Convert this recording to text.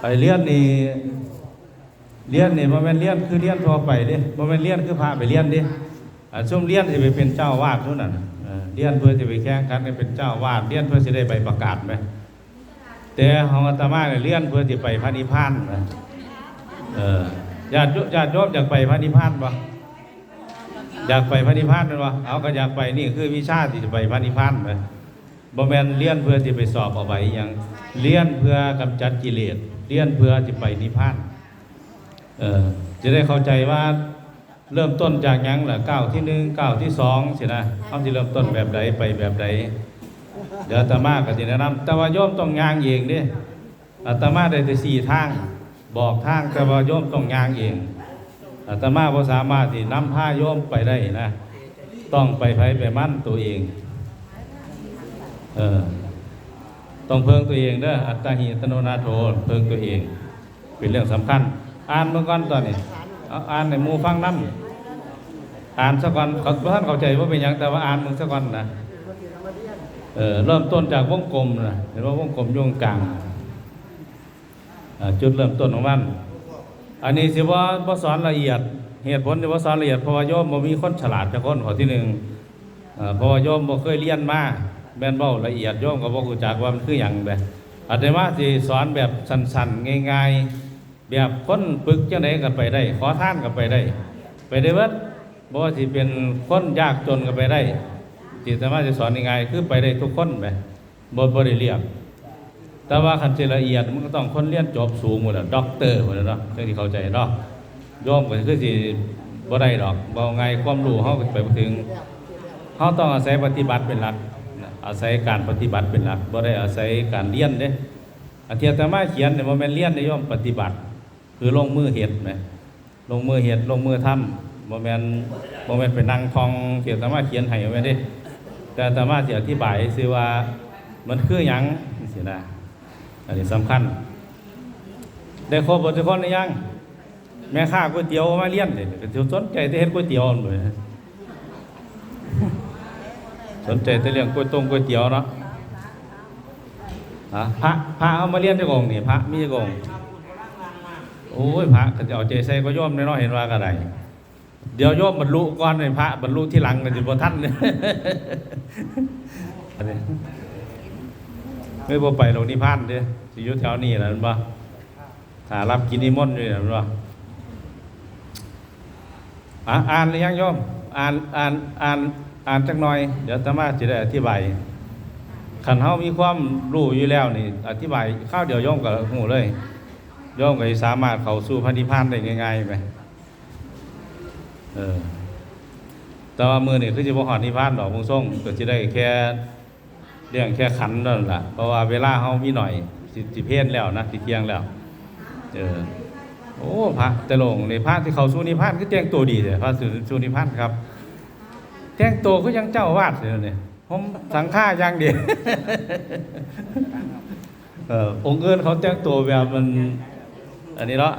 ไปเรียนนี่เรียนนี่บ่แม่นเรียนคือเรียนทั่วไปเด้บ่แม่นเรียนคือพาไปเรียนเด้อ่าซุ่มเรียนสิไปเป็นเจ้าวาดเท่านั้นน่ะเออเรียนเพื่อสิไปแข่งขันเป็นเจ้าวาดเรียนเพื่อสิได้ใบประกาศไหมแต่ของอาตมาเนี่ยเรียนเพื่อสิไปพระนิพพานนะเออญาติโยญาติโยมอยากไปพระนิพพานบ่อยากไปพระนิพพานแม่นบ่เอาก็อยากไปนี่คือวิชาที่จะไปพระนิพพานไหม บ่แมนเรียนเพื่อที่ไปสอบเอาใบอหยังเรียนเพื่อกำจัดกิเลสเรียนเพื่อที่ไปนิพพานเออจะได้เข้าใจว่าเริ่มต้นจากยังล่ะก้าวที่หนึ่งก้าวที่สองสินะเขาที่เริ่มต้นแบบใดไปแบบใดเดี๋ยวอาตมาก็สิแนะนำแต่ว่าโยมต้องยางเองเด้อาตมาได้แต่สี่ทาง บอกทางแต่ว่าโยมต้องยางเองอาตมาบ่สามารถที่นำพาโยมไปได้นะ ต้องไปไผไปมั่นตัวเอง เออต้องเพิ่งตัวเองเด้ออัตตาหิอัตโนนาโถเพิ่งตัวเอง เป็นเรื่องสำคัญ อ่านเมื่อก่อนตอนนี้เอาอ่านในมูฟังน้ำอ่านสักก่อนเขาท่านเข้าใจว่าเป็นหยังแต่ว่าอ่านมึงสักก่อนนะเออเริ่มต้นจากวงกลมนะเห็นว่าวงกลมโยงกลางจุดเริ่มต้นของมันอันนี้สิว่าบ่สอนละเอียด เหตุผลที่ว่าสอนละเอียดเพราะว่าโยมบ่มีคนฉลาดจักคนข้อที่หนึ่งเอ่อเพราะว่าโยมบ่เคยเรียนมา แม่นเว้าละเอียดโยมก็บ่รู้จักว่ามันคือหยังแบบอาตมาสิสอนแบบสั้นๆง่าย ๆ แบบคนปึกจังไดก็ไปได้ ขอท่านก็ไปได้ ไปได้เบิดบ่ว่าสิเป็นคนยากจนก็ไปได้ที่อาตมาจะสอนง่ายๆคือไปได้ทุกคนแบบบ่บ่ได้เรียกแต่ว่าคันสิละเอียดมันก็ต้องคนเรียนจบสูงหมดแล้วด็อกเตอร์หมดแล้วเนาะเรื่องที่เข้าใจเนาะโยมก็คือสิบ่ได้ดอกบ่ไงความรู้เฮาก็ไปบ่ถึงเขาต้องอาศัยปฏิบัติเป็นหลัก อาศัยการปฏิบัติเป็นหลักบ่ได้อาศัยการเรียนเด้อาเทียตมาเขียนเนี่ยบ่แม่นเรียนในย่อมปฏิบัติ คือลงมือเฮ็ดแหมลงมือเฮ็ดลงมือทำบ่แม่นบ่แม่นไปนั่งทองเทียตมาเขียนให้ไว้เด้แต่อาตมาสิอธิบายซื่อว่ามันคือหยังจังซี่นะอันนี้สำคัญ ได้ครบบทุกคนหรือยังแม่ค้าก๋วยเตี๋ยวมาเรียนเด้ก็สิสนใจแต่เฮ็ดก๋วยเตี๋ยวเด้ สนใจแต่เรื่องก๋วยต้มก๋วยเตี๋ยวเนาะฮะพระพระเอามาเรียนจักองนี่พระมีจักองโอ้ยพระก็จะเอาใจใส่ก็ย่อมน่เนาะเห็นว่าก็ได้เดี๋ยวย่อมบรรลุก่อนให้พระบรรลุที่หลังก็สิบ่ทันเนี่ยอันนี้ไม่บ่ไปโรงนิพพานเด้อสิยู่แถวนี้ล่ะแม่นบ่ถ้ารับกินนิมนต์อยู่นั่นบ่อะอ่านหรือยังโยมอ่านอ่านอ่าน อ่านจักหน่อย เดี๋ยวอาตมาจะได้อธิบายขันเฮามีความรู้อยู่แล้วนี่ อธิบายข้าวเดียวย่อมกับหูเลยย่อมก็สิสามารถเขาสู่พระนิพพานได้ง่ายๆไปเออแต่ว่ามือนี่คือจะบ่ฮอดนิพพานดอกมงส่งก็สิได้แค่เรื่องแค่ขันนั่นแหละเพราะว่าเวลาเฮามีหน่อย สิสิเพลนแล้วนะสิเที่ยงแล้ว เออโอ้พระแต่ลงในพระที่เขาสู่นิพพานคือแต่งตัวดีเลยพระสู่สู่นิพพานครับ แต่งตัวก็ยังเจ้าวาดเลยเนี่ยผมสังฆาอย่างเดียวเออองค์อื่นเขาแต่งตัวแบบมัน อันนี้เนาะ